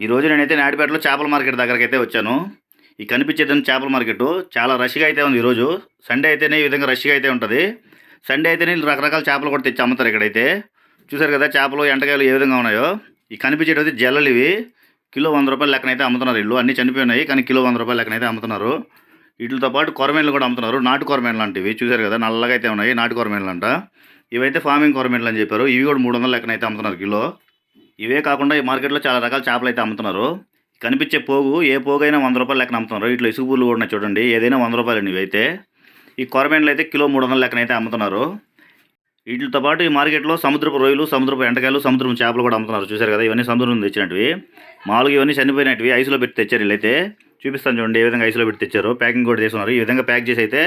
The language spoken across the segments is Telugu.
ఈ రోజు నేనైతే నాడిపేటలో చేపల మార్కెట్ దగ్గరికి అయితే వచ్చాను. ఈ కనిపించేదని చేపల మార్కెట్. చాలా రష్గా అయితే ఉంది ఈరోజు సండే అయితేనే ఈ విధంగా రష్గా అయితే ఉంటుంది. సండే అయితేనే రకరకాల చేపలు కూడా తెచ్చి అమ్ముతారు ఇక్కడైతే. చూసారు కదా చేపలు ఎంటకాయలు ఏ విధంగా ఉన్నాయో. ఈ కనిపించేటది జల్లలు ఇవి. కిలో వంద రూపాయల లెక్కనైతే అమ్ముతున్నారు ఇల్లు. అన్నీ చనిపోయి ఉన్నాయి కానీ కిలో వంద రూపాయల లెక్కనైతే అమ్ముతున్నారు. వీటితో పాటు కొరమేన్లు కూడా అమ్ముతున్నారు. నాటు కొరమేన్లు లాంటివి చూసారు కదా నల్లగా అయితే ఉన్నాయి. నాటు కొరమేన్లు అంట. ఇవైతే ఫార్మింగ్ కొరమేన్లు అని చెప్పారు. ఇవి కూడా మూడు వందల లెక్కన అయితే అమ్ముతున్నారు కిలో. ఇవే కాకుండా ఈ మార్కెట్లో చాలా రకాల చేపలు అయితే అమ్ముతున్నారు. కనిపించే పోగు ఏ పోగు అయినా వంద రూపాయలు లెక్కన అమ్ముతున్నారు. ఇట్లా ఇసుగుబుర్లు కూడా చూడండి. ఏదైనా వంద రూపాయలు ఇవైతే ఈ కొరమేండ్లు అయితే కిలో మూడు వందల లెక్కన అయితే అమ్ముతున్నారు. వీటితో పాటు ఈ మార్కెట్లో సముద్రపు రొయ్యలు సముద్రపు ఎంటకాయలు సముద్రపు చేపలు కూడా అమ్ముతున్నారు. చూసారు కదా ఇవన్నీ సముద్రం నుంచి తెచ్చినవి మామూలుగా ఇవన్నీ చనిపోయినవి ఐస్లో పెట్టి తెచ్చారు వీళ్ళైతే చూపిస్తాను చూడండి ఏ విధంగా ఐస్లో పెట్టి తెచ్చారు. ప్యాకింగ్ కూడా చేస్తున్నారు. ఈ విధంగా ప్యాక్ చేసి అయితే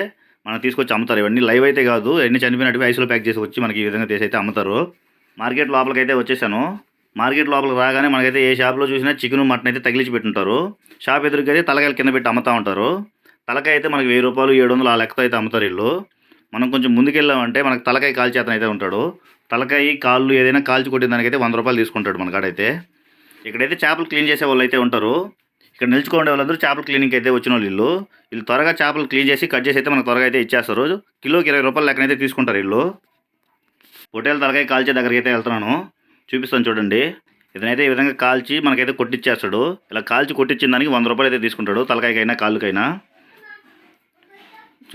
మనం తీసుకొచ్చి అమ్ముతారు. ఇవన్నీ లైవ్ అయితే కాదు. ఎన్ని చనిపోయినవి ఐస్లో ప్యాక్ చేసి వచ్చి మనకి ఈ విధంగా తీసి అయితే అమ్ముతారు. మార్కెట్ లోపలికి అయితే వచ్చేసాను. మార్కెట్ లోపలికి రాగానే మనకైతే ఏ షాప్లో చూసినా చికెన్ మటన్ అయితే తగిలిచి పెట్టుంటారు. షాప్ ఎదురుకైతే తలకాయలు కింద పెట్టి అమ్ముతూ ఉంటారు. తలకాయ అయితే మనకి వెయ్యి రూపాయలు ఏడు వందలు ఆ లెక్కతో అయితే అమ్ముతారు వీళ్ళు. మనం కొంచెం ముందుకెళ్ళామంటే మనకు తలకాయ కాల్చేతన అయితే ఉంటాడు. తలకాయ కాళ్ళు ఏదైనా కాల్చి కొట్టిన దానికైతే వంద రూపాయలు తీసుకుంటాడు మన కాడైతే ఇక్కడైతే చేపలు క్లీన్ చేసే వాళ్ళు అయితే ఉంటారు. ఇక్కడ నిల్చుకునే వాళ్ళందరూ చేపల క్లీనింగ్ అయితే వచ్చిన వాళ్ళు వీళ్ళు. వీళ్ళు త్వరగా చేపలు క్లీన్ చేసి కట్ చేసి అయితే మనకు త్వరగా అయితే ఇచ్చేస్తారు. కిలోకి ఇరవై రూపాయలు లెక్కనైతే తీసుకుంటారు వీళ్ళు. పొట్టేల తలకాయ కాల్చే దగ్గరికి అయితే వెళ్తున్నాను. చూపిస్తాను చూడండి. ఇతనైతే ఈ విధంగా కాల్చి మనకైతే కొట్టిచ్చేస్తాడు. ఇలా కాల్చి కొట్టించిన దానికి వంద రూపాయలు అయితే తీసుకుంటాడు. తలకాయకైనా కాళ్ళకైనా.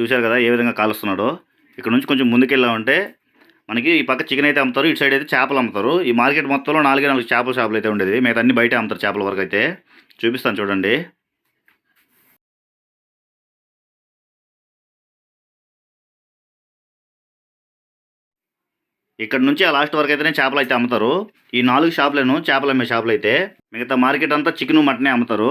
చూశారు కదా ఏ విధంగా కాలుస్తున్నాడో. ఇక్కడ నుంచి కొంచెం ముందుకెళ్ళామంటే మనకి ఈ పక్క చికెన్ అయితే అమ్ముతారు ఇటు సైడ్ అయితే చేపలు అమ్ముతారు. ఈ మార్కెట్ మొత్తంలో నాలుగే నాలుగు చేపల షాపులు అయితే ఉండేది. మిగతా అన్ని బయట అమ్ముతారు చేపల వరకు అయితే. చూపిస్తాను చూడండి. ఇక్కడ నుంచి ఆ లాస్ట్ వరకు అయితేనే చేపలు అయితే అమ్ముతారు. ఈ నాలుగు షాపులను చేపలు అమ్మే షాపులు అయితే మిగతా మార్కెట్ అంతా చికెన్ మటనే అమ్ముతారు.